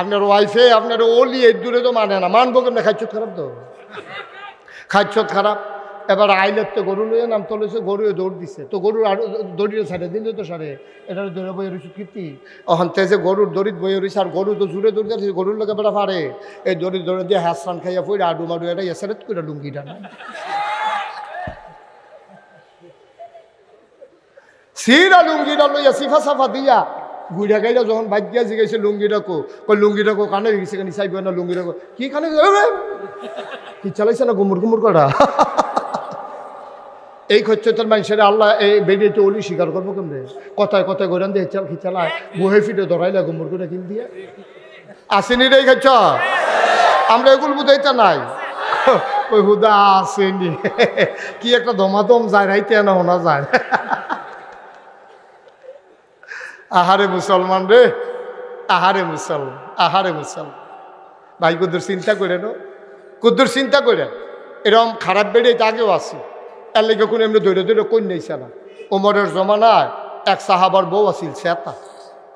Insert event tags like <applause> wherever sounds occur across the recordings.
আপনার ওয়াইফে আপনার ওলি এই দূরে তো মানে না। মানবো কেমন? খাইছত খারাপ তো? খাইছত খারাপ। এবার আইলের তো গরু লইয়ে নাম তলেছে গরু দৌড় দিছে। তো গরুর আর দড়িয়ে ছাড়ে, দিল তো সারে এটা দৌড়ে বইয়ে রয়েছে কীর্তি। অহন তেজে গরুর দড়িত বইয়ে রয়েছে আর গরু তো জুড়ে দৌড় যাচ্ছে গরুর লোকে বেড়া পারে এই দড়ি দৌড়ে দিয়ে হাসরান খাইয়া পড়ে আডু মাডু এটা এসারেত করে লুঙ্গিটা না সিরা লুঙ্গিটা লইয়া সিফা সাফা দিয়া গুড়া গাইলা যখন বাদ দিয়া জিগাইছে লুঙ্গিটা কো কই লুঙ্গিটা কো কানে গেছে কানি, চাইবে না লুঙ্গিটা কো কি কানে কি চালাইছে না গুমুর গুমুর করা এই খচ্চতার মানুষের আল্লাহ এই বেরিয়েতে অলি স্বীকার করব কেমনে? কথায় কথায় গোরান দিয়ে চাল খিচালায় বহে ফিটে ধরাইলা গুমুর করে কিন দিয়ে। আসেনি রে খাচ্ছ আমরা এগুলো বুঝাইতে নাই। ওই হুদা, আসেনি। কি একটা দমাদম যায়, রাইতে না শোনা যায়। আহারে মুসলমান রে আহারে মুসলমান আহারে মুসলমান। ভাই কুদ্দুর চিন্তা করে নো কুদ্দুর চিন্তা করে এরকম খারাপ বেড়ে আগেও আছে। এর লেগে কোনো এমনি দৈরে দৈরে কই নেইছে না ওমরের জমানায় এক সাহাবার বউ আছিল সেতা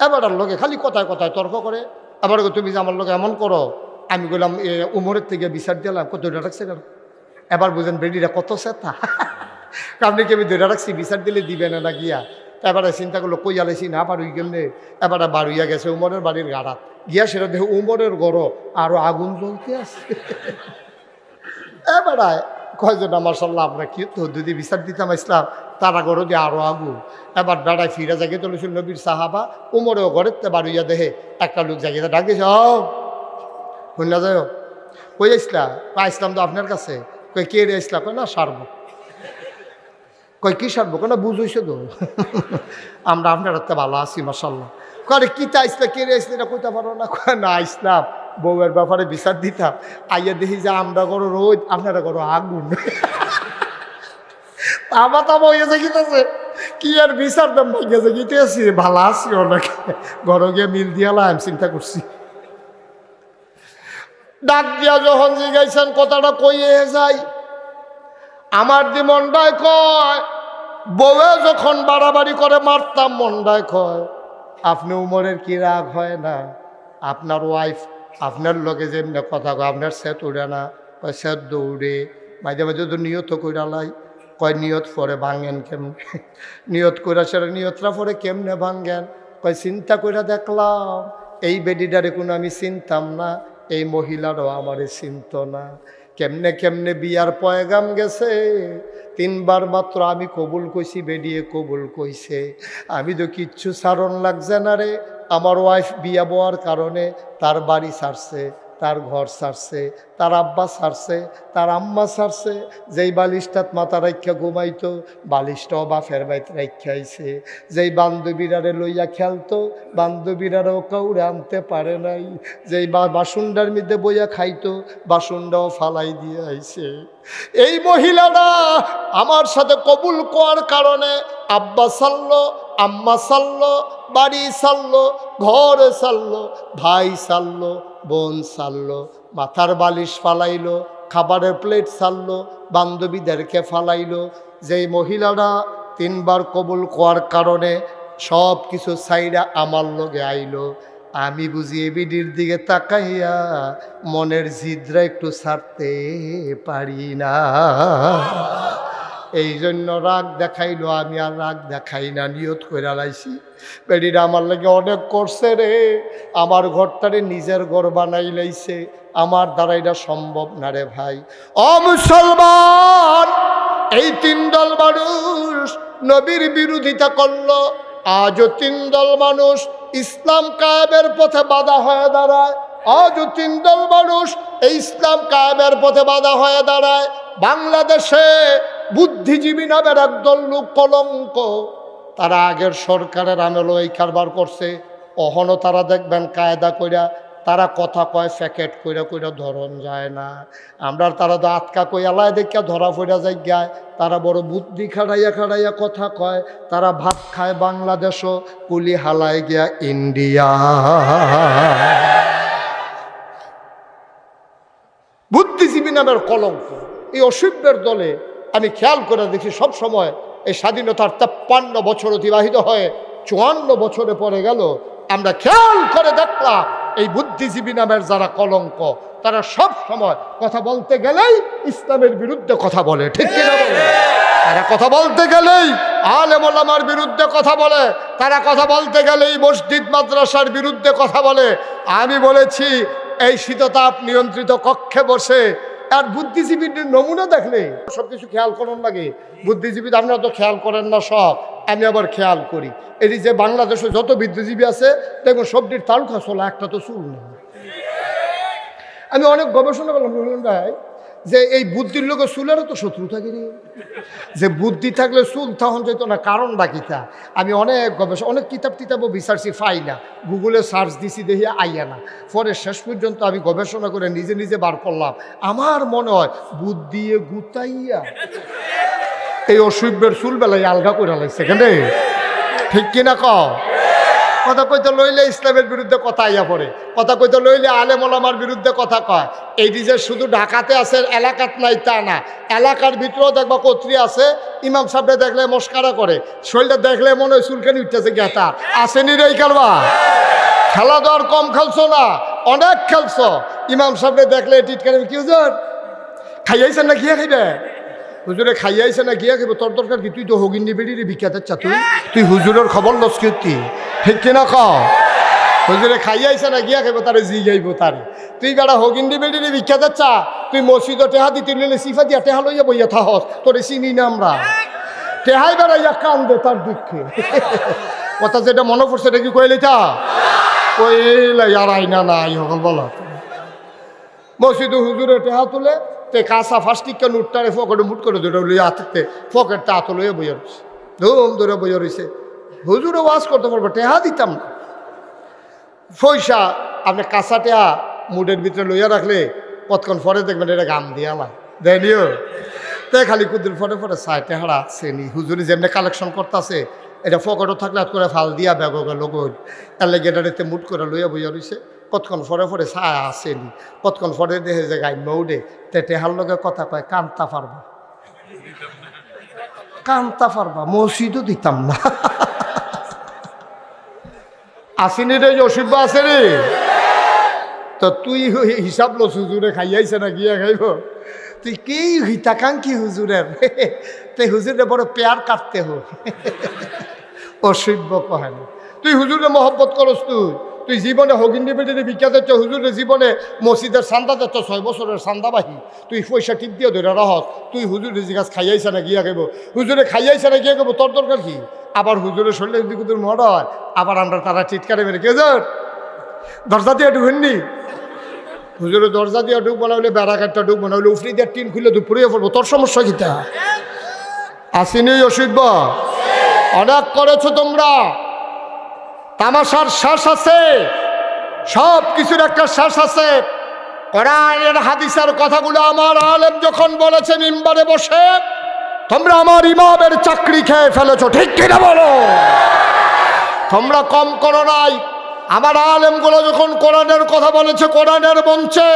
এবার লোকে খালি কথায় কথায় তর্ক করে। কই, তুমি যে আমার লোকে এমন করো আমি বললাম এ উমরের থেকে বিচার দিলাম কত দৈরা রাখছে কেন? এবার বুঝেন বেডিরা কত সেতা। <laughs> আপনি কি আমি দৈরা রাখছি বিচার দিলে দিবে না না গিয়া। এবারে চিন্তা করল, কই আলাইছি না পারুই কেমনে এবারে বাড়ুইয়া গেছে উমরের বাড়ির গাড়াত। গিয়া সেটা দেখে উমরের গড় আরও আগুন জ্বলতে আছে। এবারে কয়জন আমার সাল্লাহ আমরা কি তো যদি বিচার দিতাম ইসলাম, তারা গড় দিয়ে আরও আগুন। এবার বেড়ায় ফিরে জাগে চলেছিল নবীর সাহাবা, উমরেও ঘরের তে বাড়ুইয়া দেহে একটা লোক জাগিয়ে ডাক দিয়েছে ও শুনলা যায় কই আসলা কই আসলাম তো আপনার কাছে। কই কে রে কই না, সারব। কই কি সারবো? কেন বুঝইছে তো। <laughs> আমরা আপনার হাতে ভালো আছি মাসাল্লাহ করে কিতা আসলে কে রে আসলে কইতে পারো না? কয়, না আসলাম বউয়ের ব্যাপারে বিচার দিতাম। আইয়া দেখি যে আমরা করো রোদ, আপনারা করো আগুন। <laughs> তামা হয়ে যায় গিতেছে। কি আর বিচার দাম গেছে গিতেছি? ভালো আছি অনেক। ঘরে গিয়ে মিল আমি চিন্তা করছি। ডাক দিয়া যখন জিগাইছেন, কথাটা কইয়ে যাই আমার দি মন্ডায় কয়, বউয়ে যখন বাড়াবাড়ি করে মারতাম মন্ডায় কয়, আপনি উমরের কি রাগ হয় না? আপনার ওয়াইফ আপনার লগে যেমনি কথা কয়, আপনার সেট উড়ে না, কয় সেট দৌড়ে, মাঝে মাঝে তো নিয়ত কইরালাই কয় নিয়ত পরে ভাঙেন কেমনে? নিয়ত কইরা সেটা নিয়তরা পরে কেমনে ভাঙ্গেন কয় চিন্তা কইরা দেখলাম, এই বেডিটারে কোনো আমি চিনতাম না, এই মহিলারও আমারে চিনত না। কেমনে কেমনে বিয়ার পয়গাম গেছে? তিনবার মাত্র আমি কবুল কইছি, বেডিয়ে কবুল কইছে। আমি তো কিচ্ছু সারণ লাগছে না রে। আমার ওয়াইফ বিয়া বওয়ার কারণে তার বাড়ি ছাড়ছে তার ঘর সারছে, তার আব্বা সারছে, তার আম্মা সারছে, যেই বালিশটাত মাথা রাখা ঘুমাইতো, বালিশটাও বাফের বাইত রাখাইছে যেই বান্ধবীরারে লইয়া খেলতো, বান্ধবীরারও কাউরে আনতে পারে নাই। যেই বাসুন্ডার মধ্যে বইয়া খাইতো, বাসুন্ডাও ফালাই দিয়ে আইছে। এই মহিলাটা আমার সাথে কবুল করার কারণে আব্বা সাল্লো আম্মা সাল্লো, বাড়ি সাল্লো, ঘর সাল্লো, ভাই সাল্লো, বোন সারলো মাথার বালিশ ফালাইলো, খাবারের প্লেট সারলো বান্ধবীদেরকে ফালাইলো। যেই মহিলারা তিনবার কবুল করার কারণে সব কিছু সাইরা আমার লগে আইলো। আমি বুঝি এবিডির দিকে তাকাইয়া মনের জিদ্রা একটু ছাড়তে পারি না। এই জন্য রাগ দেখাইলো, আমি আর রাগ দেখাই না, নিয়ত করে লাইছি। বেডিরা আমার লাগে অনেক করছে রে, আমার ঘরটারে নিজের ঘর বানাই লাইছে, আমার দ্বারা এটা সম্ভব না রে ভাই। অ মুসলমান, এই তিন দল মানুষ নবীর বিরোধিতা করল, আজও তিন দল মানুষ ইসলাম কায়েমের পথে বাধা হয়ে দাঁড়ায়। আজও তিন দল মানুষ এই ইসলাম কায়েমের পথে বাধা হয়ে দাঁড়ায়। বাংলাদেশে বুদ্ধিজীবী নামের একদল লোক কলঙ্ক। তারা আগের সরকারের আমলও এই কারবার করছে। অহনও তারা দেখবেন কায়দা কইরা তারা কথা কয় প্যাকেট কইরা কইরা ধরন যায় না। আমরা তারা তো আটকা কই এলায় দেখিয়া ধরা ফইরা যাই গায় তারা বড় বুদ্ধি খাড়াইয়া খাড়াইয়া কথা কয়। তারা ভাত খায় বাংলাদেশও, কুলি হালায় গিয়া ইন্ডিয়া। বুদ্ধিজীবী নামের কলঙ্ক। এই অসভ্যের দলে আমি খেয়াল করে দেখি সব সময় এই স্বাধীনতার তেপ্পান্ন বছর অতিবাহিত হয়ে চুয়ান্ন বছরে পরে গেল। আমরা খেয়াল করে দেখলাম এই বুদ্ধিজীবী নামের যারা কলঙ্ক, তারা সব সময় কথা বলতে গেলেই ইসলামের বিরুদ্ধে কথা বলে, ঠিক তারা কথা বলতে গেলেই আলেম ওলামার বিরুদ্ধে কথা বলে, তারা কথা বলতে গেলেই মসজিদ মাদ্রাসার বিরুদ্ধে কথা বলে। আমি বলেছি, এই শীততাপ নিয়ন্ত্রিত কক্ষে বসে আর বুদ্ধিজীবীর নমুনা দেখলে সব কিছু খেয়াল করুন লাগে। বুদ্ধিজীবী আপনারা তো খেয়াল করেন না সব। আমি আবার খেয়াল করি। এটি যে বাংলাদেশে যত বুদ্ধিজীবী আছে, দেখুন সবটির তালুকা চলা একটা তো চুল আমি অনেক গবেষণা করলাম ভাই। যে এই বুদ্ধির লোকের চুলেরও তো শত্রু থাকে রে। যে বুদ্ধি থাকলে চুল তখন যেত না, কারণ বাকিটা আমি অনেক গবেষণা অনেক কিতাব টিতাবও বিচারছি পাই না। গুগলে সার্চ দিছি, দেখি আইয়া না। পরে শেষ পর্যন্ত আমি গবেষণা করে নিজে নিজে বার করলাম। আমার মনে হয় বুদ্ধি গুতাইয়া এই অসুভ্যের চুল বেলায় আলগা করে লাগছে কেন? ঠিক কিনা ক কথা কইতে লইলে ইসলামের বিরুদ্ধে কথা আইয়া পড়ে। কথা কইতে লইলে আলেম ওলামার বিরুদ্ধে কথা কয়। এইটি যে শুধু ঢাকাতে আছে, এলাকাত নাই তা না। এলাকার ভিতরেও দেখবা কত্রী আছে, ইমাম সাহেবরে দেখলে মস্কারা করে। শরীরটা দেখলে মনে হয় চুলখানি উঠতেছে গেতা আসেনি রে এই কারবা? খেলা তো কম খেলছো না? অনেক খেলছো। ইমাম সাহেবরে দেখলে টিটকারি কি খাইয়াইছেন না গিয়া খাইবে? হুজুরে খাইয়াইছে না, গিয়া তোর দরকার কি? তুই তো হগিন নিবেড়ি রে বিখ্যাত চা তুই? তুই হুজুরের খবর লস কি ঠিক কিনা ক হুজুরে খাইয়াইছে না, গিয়া খাইব তারে জি গাইব তারে। তুই বেড়া হগিন্দি বেড়ি রে বিখ্যাত চা তুই মসজিদ টেহা দিতে নিলে সিফা দিয়া টেহা লইয়া বইয়া থাহস, তোরে চিনি না আমরা। টেহাই বেড়াইয়া কান্দে তার দুঃখে। কথা যেটা মনে পড়ছে, এটা কি কইলি তা কইলে আর আইনা না আই হকল বলো। মসজিদে হুজুরে টেহা তুলে, তে কাঁচা ফাস্টিকা নুটটারে ফকেটে মুট করে ধরে লইয়া হাতে ফকেটটা হাতে লইয়া বইয়া রয়েছে ধুম ধরে বইয়া রয়েছে হুজুরে ওয়াজ করতে পারব টেহা দিতাম না। পয়সা, আপনি কাঁচা টেহা মুডের ভিতরে লইয়া রাখলে কতক্ষণ পরে দেখবেন এটা গাম দিয়া না দেনিও তে খালি কুদির পরে পরে চাই টেহারা শ্রেণি হুজুরি যেমনি কালেকশন করতেছে, এটা ফকটও থাকলে হাত করে ফাল দিয়া ব্যাগ লোক তার লেগে মুট করে লইয়া বইয়া রয়েছে কতক্ষণ পরে পরে ছায়া আসেনি কতক্ষণ পরে দেখে যে গাই মৌডে তে টেহার লগে কথা কয়, কান্তা পারবা কান্তা পারবা মসজিদও দিতাম না। আসিনি রে অসুবিধা আছে রে? তো তুই হিসাব লো, হুজুরে খাইয়াইছে না গিয়া খাইব? তুই কি হিতাকাঙ্ক্ষী হুজুরের? তুই হুজুরে বড় পেয়ার কাটতে হো। অসভ্য কহে না তুই হুজুরে মহব্বত করস তুই। তুই জীবনে হগিন্দি বেটিতে বিখ্যাত হুজুরের জীবনে মসজিদের সান্দা যাচ্ছ ছয় বছরের সান্দাবাহী তুই পয়সা টিপ দিয়ে ধরে রহস তুই হুজুরের জিজ্ঞাস খাইয়াইছে না, গিয়া খাইব। হুজুরে খাইয়াইছে না, গিয়া খাইব, তোর দরকার কি? আবার হুজুরের শরীরে যদি কুতুর মড হয়, আবার আমরা তারা চিৎকারে মেরে, কে হুজুর? দরজা দিয়ে ঢুকেননি হুজুরে দরজা দিয়ে ঢুক বানাবলে বেড়াঘাটটা ঢুক বানাবলে উফরি দিয়ে টিন খুলে দুপুরে পড়ব তোর সমস্যা কিতা আসিনি অসুবিধ অনেক করেছ তোমরা। তামাশার শ্বাস আছে। সব কিছুর একটা শ্বাস আছে। কোরআনের, হাদিসের কথাগুলো আমার আলেম যখন বলেছে মিম্বারে বসে, তোমরা আমার ইমামের চাকরি খেয়ে ফেলেছো, ঠিক কিনা বলো? তোমরা কম করো নাই। আমার আলেমগুলো যখন কোরআনের কথা বলেছে, কোরআনের মঞ্চে,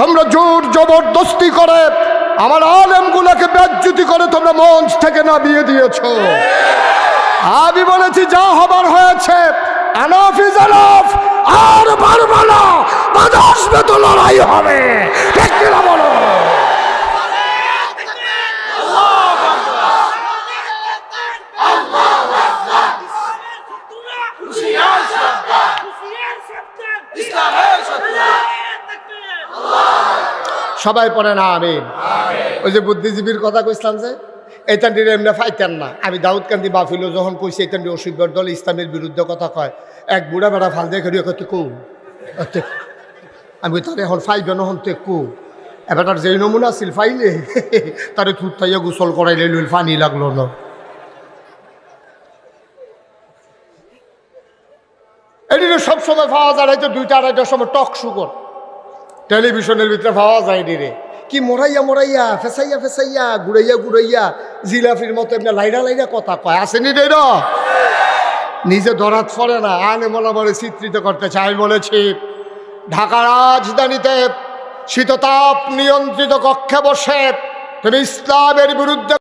তোমরা জোর জবরদস্তি করে, আমার আলেমগুলোকে ব্যাজ্যুতি করে তোমরা মঞ্চ থেকে নামিয়ে দিয়েছ। আমি বলেছি যা হবার হয়েছে। এনাফ ইজ এনাফ আর পারব না। বাধা আসবে তো লড়াই হবে। ঠিক কিনা বলো? সবাই পড়ে না আমি ওই যে বুদ্ধিজীবীর কথা কইছিলাম যে এইটানটির এমনি ফাইতেন না। আমি দাউদ কান্দি বাফিল যখন কইছি এইটানটি অসুবিধার দল ইসলামের বিরুদ্ধে কথা কয়, এক বুড়া বেড়া ফাল দিয়ে খেয়ে কত কৌ? আমি তার এখন ফাইবে নহন তে, কৌ? এবার তার যেই নমুনা আছিল ফাইলে, <laughs> তারে থুতাইয়া গোসল করাইলে লইল, পানি লাগল না। এটি সব সময় পাওয়া যায় হয়তো দুইটা আড়াইটার সময় টক সুগর টেলিভিশনের ভিতরে পাওয়া যায় রে। কি মরাইয়া মরাইয়া, ফেসাইয়া ফেসাইয়া, গুড়াইয়া গুড়াইয়া, জিলাফির মতো এমনি লাইরা লাইরা কথা কয়। আসেনি রে নিজে ধরাত পড়ে না, আনে বলা বলে চিত্রিত করতে চাই বলেছি, ঢাকা রাজধানীতে শীততাপ নিয়ন্ত্রিত কক্ষে বসে তুমি ইসলামের বিরুদ্ধে